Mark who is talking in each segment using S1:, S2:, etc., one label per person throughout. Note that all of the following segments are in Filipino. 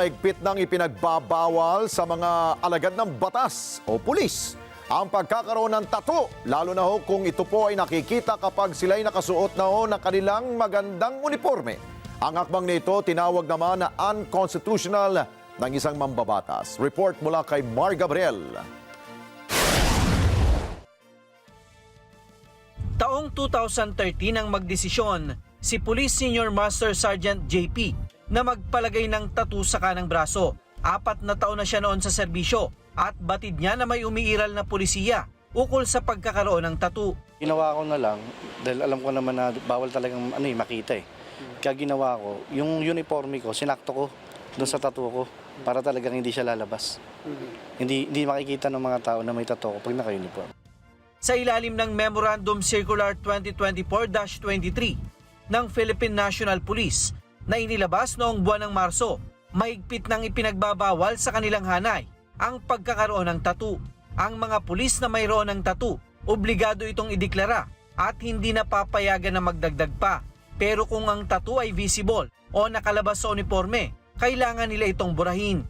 S1: maigpit ng ipinagbabawal sa mga alagad ng batas o pulis ang pagkakaroon ng tato, lalo na ho kung ito po ay nakikita kapag sila'y nakasuot na ho ng kanilang magandang uniforme. Ang hakbang nito tinawag naman na unconstitutional ng isang mambabatas. Report mula kay Mar Gabriel.
S2: Taong 2013 ang magdesisyon si Police Senior Master Sergeant JP na magpalagay ng tattoo sa kanang braso. Apat na taon na siya noon sa serbisyo at batid niya na may umiiral na pulisiya ukol sa pagkakaroon ng tattoo.
S3: Ginawa ko na lang dahil alam ko naman na bawal talagang ano eh, makita eh. Kaya ginawa ko, yung uniforme ko, sinakto ko doon sa tattoo ko para talagang hindi siya lalabas. Hindi hindi makikita ng mga tao na may tattoo ko pag naka-uniform.
S2: Sa ilalim ng Memorandum Circular 2024-23 ng Philippine National Police na inilabas noong buwan ng Marso, mahigpit ng ipinagbabawal sa kanilang hanay ang pagkakaroon ng tattoo. Ang mga pulis na mayroon ng tattoo, obligado itong ideklara at hindi na papayagan na magdagdag pa. Pero kung ang tattoo ay visible o nakalabas sa uniforme, kailangan nila itong burahin.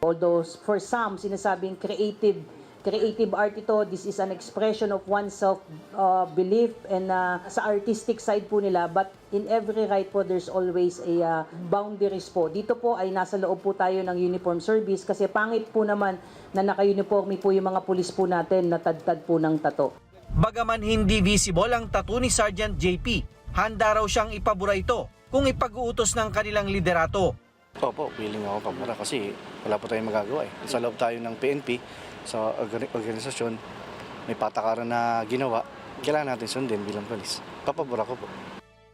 S4: Although for some, sinasabing creative creative art ito, this is an expression of oneself uh, belief and uh, sa artistic side po nila, but in every right po, there's always a uh, boundaries po. Dito po ay nasa loob po tayo ng uniform service kasi pangit po naman na naka-uniforme po yung mga pulis po natin na tad-tad po ng tato.
S2: Bagaman hindi visible ang tattoo ni Sergeant JP, handa raw siyang ipabura ito kung ipag-uutos ng kanilang liderato.
S3: Opo, feeling ako pabura kasi wala po tayong magagawa eh. Sa loob tayo ng PNP, sa orga- organisasyon, may patakaran na ginawa, kailangan natin sundin bilang polis. Papabura ko po.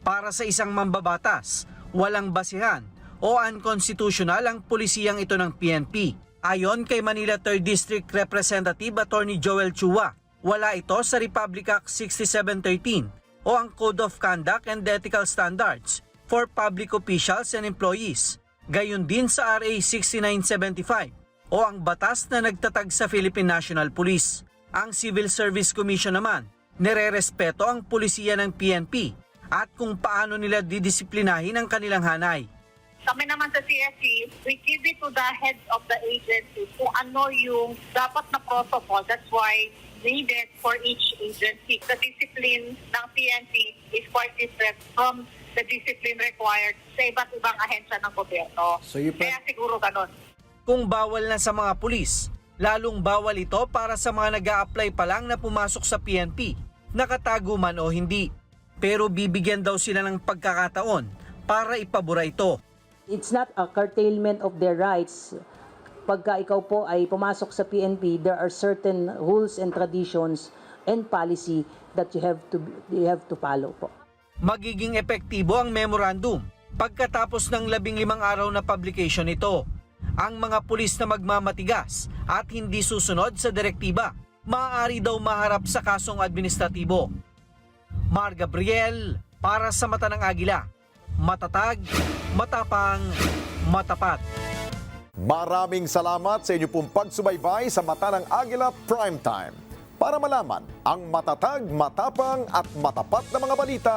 S2: Para sa isang mambabatas, walang basihan o unconstitutional ang pulisiyang ito ng PNP. Ayon kay Manila 3rd District Representative Attorney Joel Chua, wala ito sa Republic Act 6713 o ang Code of Conduct and Ethical Standards for Public Officials and Employees. Gayon din sa RA 6975 o ang batas na nagtatag sa Philippine National Police. Ang Civil Service Commission naman, nire-respeto ang pulisiya ng PNP at kung paano nila didisiplinahin ang kanilang hanay.
S5: Kami naman sa CSC, we give it to the heads of the agency kung ano yung dapat na protocol. That's why needed for each agency. The discipline ng PNP is quite different from the discipline required sa iba't ibang ahensya ng gobyerno.
S6: So you
S5: Kaya siguro ganun.
S2: Kung bawal na sa mga pulis, lalong bawal ito para sa mga nag apply pa lang na pumasok sa PNP, nakatago man o hindi. Pero bibigyan daw sila ng pagkakataon para ipabura ito.
S4: It's not a curtailment of their rights. Pagka ikaw po ay pumasok sa PNP, there are certain rules and traditions and policy that you have to you have to follow po.
S2: Magiging epektibo ang memorandum pagkatapos ng labing limang araw na publication nito. Ang mga pulis na magmamatigas at hindi susunod sa direktiba, maaari daw maharap sa kasong administratibo. Mar Gabriel, para sa mata ng Agila, matatag, matapang, matapat.
S1: Maraming salamat sa inyo pong pagsubaybay sa Mata ng Agila Primetime. Para malaman ang matatag, matapang at matapat na mga balita,